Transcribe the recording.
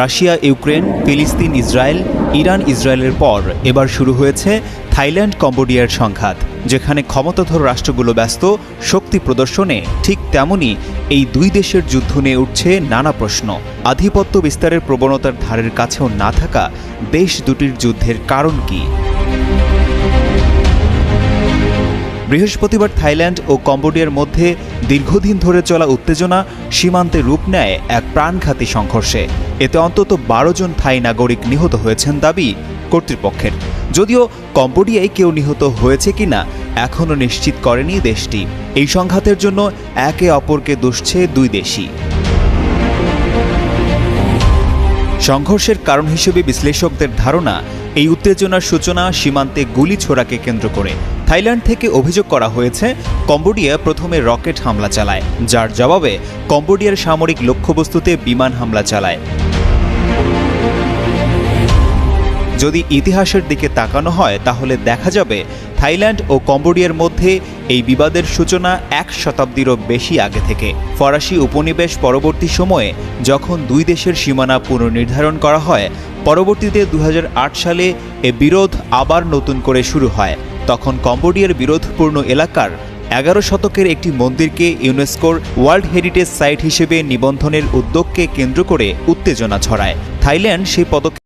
Russia, Ukraine, ফিলিস্তিন, Israel, Iran, ইসরায়েলের পর এবার শুরু হয়েছে থাইল্যান্ড কম্বোডিয়ার সংঘাত, যেখানে ক্ষমতাধর রাষ্ট্রগুলো ব্যস্ত, শক্তি প্রদর্শনে ঠিক তেমনই এই দুই দেশের যুদ্ধ নিয়ে উঠছে নানা প্রশ্ন। আধিপত্য বিস্তারের প্রবণতার ধারের কাছেও না থাকা দেশ দুটির যুদ্ধের কারণ কী? বৃহস্পতিবার থাইল্যান্ড ও কম্বোডিয়ার মধ্যে দীর্ঘদিন ধরে চলা উত্তেজনা সীমান্তে রূপ নেয় এক প্রাণঘাতী সংঘর্ষে। এতে অন্তত বারো জন থাই নাগরিক নিহত হয়েছেন দাবি কর্তৃপক্ষের। যদিও কম্বোডিয়ায় কেউ নিহত হয়েছে কিনা এখনও নিশ্চিত করেনি দেশটি। এই সংঘাতের জন্য একে অপরকে দুষছে দুই দেশই। সংঘর্ষের কারণ হিসেবে বিশ্লেষকদের ধারণা এই উত্তেজনার সূচনা সীমান্তে গুলি ছোড়াকে কেন্দ্র করে। থাইল্যান্ড থেকে অভিযোগ করা হয়েছে, কম্বোডিয়া প্রথমে রকেট হামলা চালায়, যার জবাবে কম্বোডিয়ার সামরিক লক্ষ্যবস্তুতে বিমান হামলা চালায়। যদি ইতিহাসের দিকে তাকানো হয়, তাহলে দেখা যাবে থাইল্যান্ড ও কম্বোডিয়ার মধ্যে এই বিবাদের সূচনা এক শতাব্দীরও বেশি আগে থেকে। ফরাসি উপনিবেশ পরবর্তী সময়ে যখন দুই দেশের সীমানা পুনর্নির্ধারণ করা হয় পরবর্তীতে দু হাজার আট সালে এ বিরোধ আবার নতুন করে শুরু হয়। তখন কম্বোডিয়ার বিরোধপূর্ণ এলাকার এগারো শতকের একটি মন্দিরকে ইউনেস্কোর ওয়ার্ল্ড হেরিটেজ সাইট হিসেবে নিবন্ধনের উদ্যোগকে কেন্দ্র করে উত্তেজনা ছড়ায়। থাইল্যান্ড সেই পদক্ষেপ